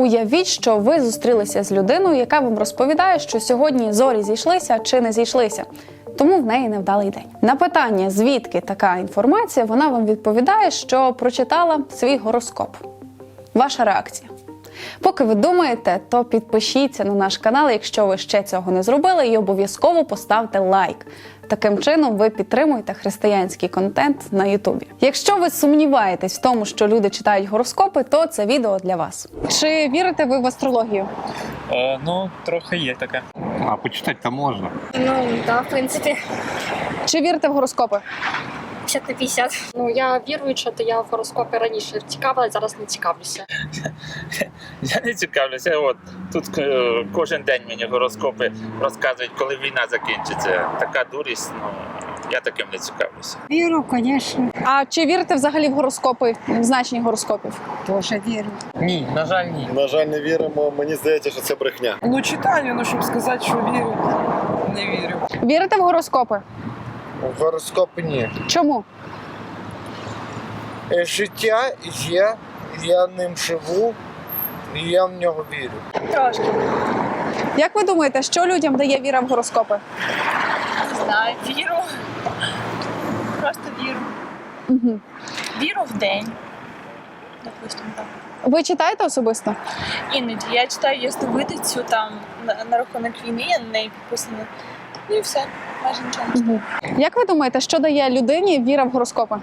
Уявіть, що ви зустрілися з людиною, яка вам розповідає, що сьогодні зорі зійшлися чи не зійшлися. Тому в неї невдалий день. На питання, звідки така інформація, вона вам відповідає, що прочитала свій гороскоп. Ваша реакція. Поки ви думаєте, то підпишіться на наш канал, якщо ви ще цього не зробили, і обов'язково поставте лайк. Таким чином ви підтримуєте християнський контент на Ютубі. Якщо ви сумніваєтесь в тому, що люди читають гороскопи, то це відео для вас. Чи вірите ви в астрологію? Е, ну, трохи є таке. А почитати-то можна. Ну, да, в принципі, Чи вірите в гороскопи? 50 на 50. Ну, я віруюча, то я в гороскопи раніше цікавилась, зараз не цікавлюся. Я не цікавлюся. От тут е, кожен день мені гороскопи розказують, коли війна закінчиться. Така дурість, ну я таким не цікавлюся. Віру, звісно, А чи вірите взагалі в гороскопи, в значення гороскопів? теж вірю. Ні, на жаль, ні. На жаль, не віримо. Мені здається, що це брехня. Ну, читаю, ну щоб сказати, що вірю, не вірю. Вірите в гороскопи? В гороскопи ні. Чому? Е, Життя є, я ним живу, і я в нього вірю. Трошки. Як ви думаєте, що людям дає віра в гороскопи? Не знаю, віру. Просто віру. Угу. Віру в день. Допустим, так. Ви читаєте особисто? Іноді я читаю ясновидицю там на, на рахунок війни, я на неї підписана. Ну і все, майже нічого не читаю. Як ви думаєте, що дає людині віра в гороскопи?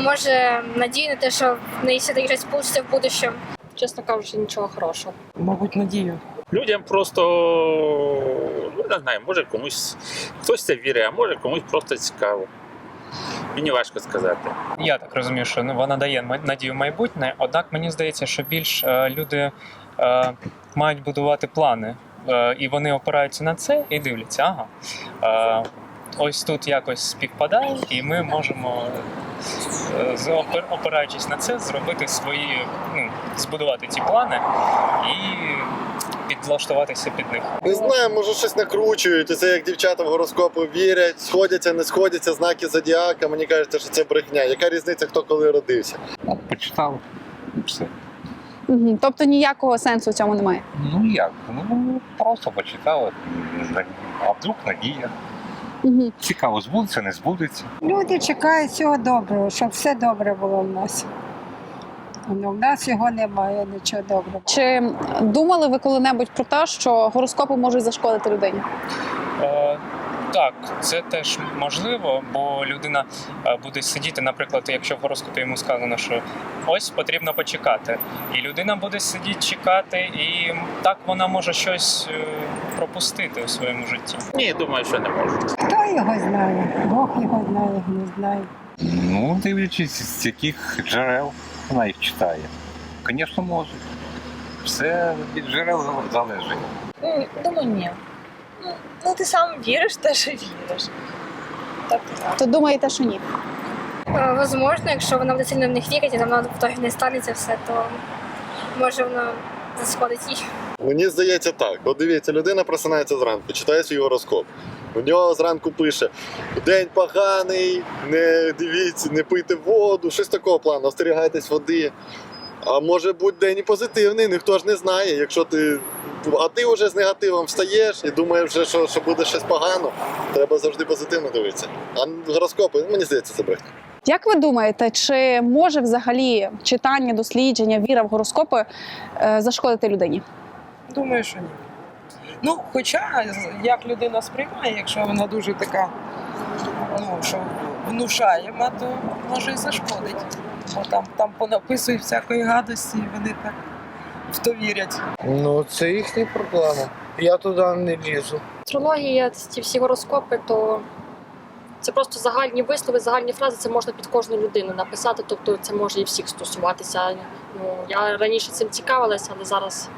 Може, надію на те, що в неї все таки щось вийде в будущем. Чесно кажучи, нічого хорошого. Мабуть, надію. Людям просто ну не знаю, може комусь хтось це вірить, а може комусь просто цікаво. Мені важко сказати. Я так розумію, що ну, вона дає надію в майбутнє, однак мені здається, що більш е, люди е, мають будувати плани, і вони опираються на це і дивляться, ага. Е, ось тут якось співпадає, і ми можемо, е, опираючись на це, зробити свої, ну, збудувати ці плани і підлаштуватися під них. Не знаю, може щось накручують. Це як дівчата в гороскопи вірять, сходяться, не сходяться, знаки зодіака. Мені кажеться, що це брехня. Яка різниця, хто коли родився? Почитав. Все. Угу. Тобто ніякого сенсу в цьому немає. Ну як? Ну просто почитав. А вдруг надія. Угу. Цікаво, збудеться, не збудеться. Люди чекають всього доброго, щоб все добре було в нас. Ну, в нас його немає, нічого доброго. Чи думали ви коли-небудь про те, що гороскопи можуть зашкодити людині? Так, це теж можливо, бо людина е, буде сидіти, наприклад, якщо в гороскопі йому сказано, що ось потрібно почекати. І людина буде сидіти чекати, і так вона може щось е, пропустити у своєму житті. Ні, думаю, що не можуть. Хто його знає? Бог його знає, не знає. Ну, дивлячись, з яких джерел вона їх читає. Звісно, може. Все від джерел залежить. Думаю, ні. Ну, ти сам віриш, теж і віриш. Так, так. То думаєте, що ні? Е, Возможно, якщо вона буде сильно в них вірить, і вона в не станеться все, то може вона засходить їй. Мені здається так. От дивіться, людина просинається зранку, читає свій гороскоп. У нього зранку пише: день поганий, не дивіться, не пийте воду, щось такого плану, остерігайтесь води. А може бути день і позитивний, ніхто ж не знає. Якщо ти. А ти вже з негативом встаєш і думаєш, вже, що, що буде щось погано, треба завжди позитивно дивитися. А гороскопи, мені здається, це брехня. Як ви думаєте, чи може взагалі читання, дослідження, віра в гороскопи е, зашкодити людині? Думаю, що ні. Ну, хоча як людина сприймає, якщо вона дуже така, ну, що внушаєма, то може і зашкодить. Бо там, там понаписують всякої гадості, і вони так в то вірять. Ну, це їхні проблеми. Я туди не лізу. Астрологія, ці всі гороскопи, то це просто загальні вислови, загальні фрази, це можна під кожну людину написати, тобто це може і всіх стосуватися. Ну, я раніше цим цікавилася, але зараз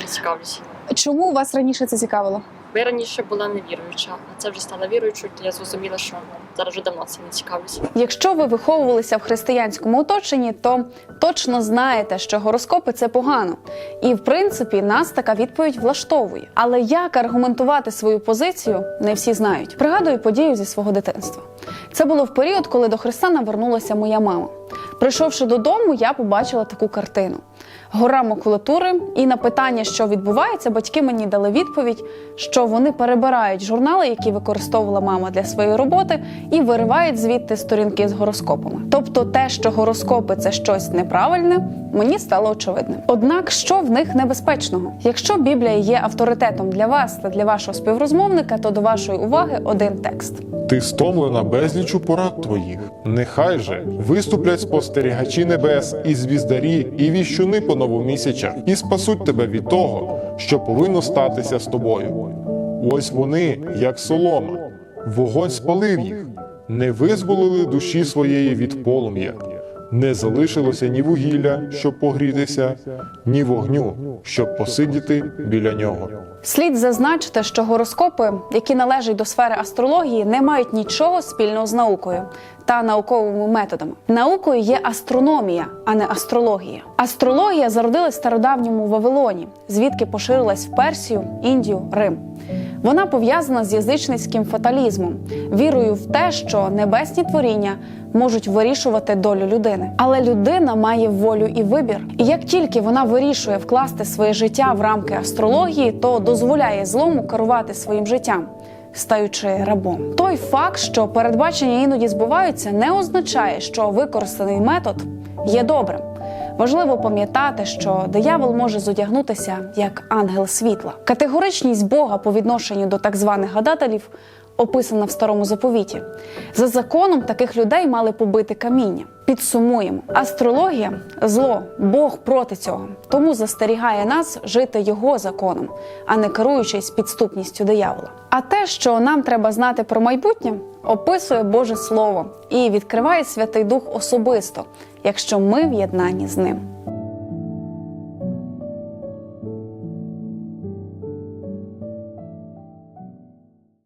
не цікавлюся. Чому вас раніше це цікавило? Бо я раніше була невіруюча, а це вже стала віруючою, то я зрозуміла, що зараз вже давно цим не цікавлюся. Якщо ви виховувалися в християнському оточенні, то точно знаєте, що гороскопи це погано. І в принципі нас така відповідь влаштовує. Але як аргументувати свою позицію, не всі знають. Пригадую подію зі свого дитинства. Це було в період, коли до Христа навернулася моя мама. Прийшовши додому, я побачила таку картину. Гора макулатури. І на питання, що відбувається, батьки мені дали відповідь, що вони перебирають журнали, які використовувала мама для своєї роботи, і виривають звідти сторінки з гороскопами. Тобто, те, що гороскопи це щось неправильне, мені стало очевидним. Однак, що в них небезпечного? Якщо Біблія є авторитетом для вас та для вашого співрозмовника, то до вашої уваги один текст. Ти стомлена безлічу порад твоїх. Нехай же виступлять спостерігачі небес і звіздарі, і віщуни по новомісячах, і спасуть тебе від того, що повинно статися з тобою. Ось вони, як солома, вогонь спалив їх, не визволили душі своєї від полум'я. Не залишилося ні вугілля, щоб погрітися, ні вогню, щоб посидіти біля нього. Слід зазначити, що гороскопи, які належать до сфери астрології, не мають нічого спільного з наукою та науковими методами. Наукою є астрономія, а не астрологія. Астрологія зародилась в стародавньому Вавилоні, звідки поширилась в Персію, Індію, Рим. Вона пов'язана з язичницьким фаталізмом, вірою в те, що небесні творіння можуть вирішувати долю людини. Але людина має волю і вибір. І як тільки вона вирішує вкласти своє життя в рамки астрології, то дозволяє злому керувати своїм життям. Стаючи рабом, той факт, що передбачення іноді збуваються, не означає, що використаний метод є добрим. Важливо пам'ятати, що диявол може зодягнутися як ангел світла. Категоричність Бога по відношенню до так званих гадателів описана в старому заповіті. За законом таких людей мали побити каміння. Підсумуємо: астрологія зло, Бог проти цього, тому застерігає нас жити його законом, а не керуючись підступністю диявола. А те, що нам треба знати про майбутнє, описує Боже Слово і відкриває Святий Дух особисто, якщо ми в з ним.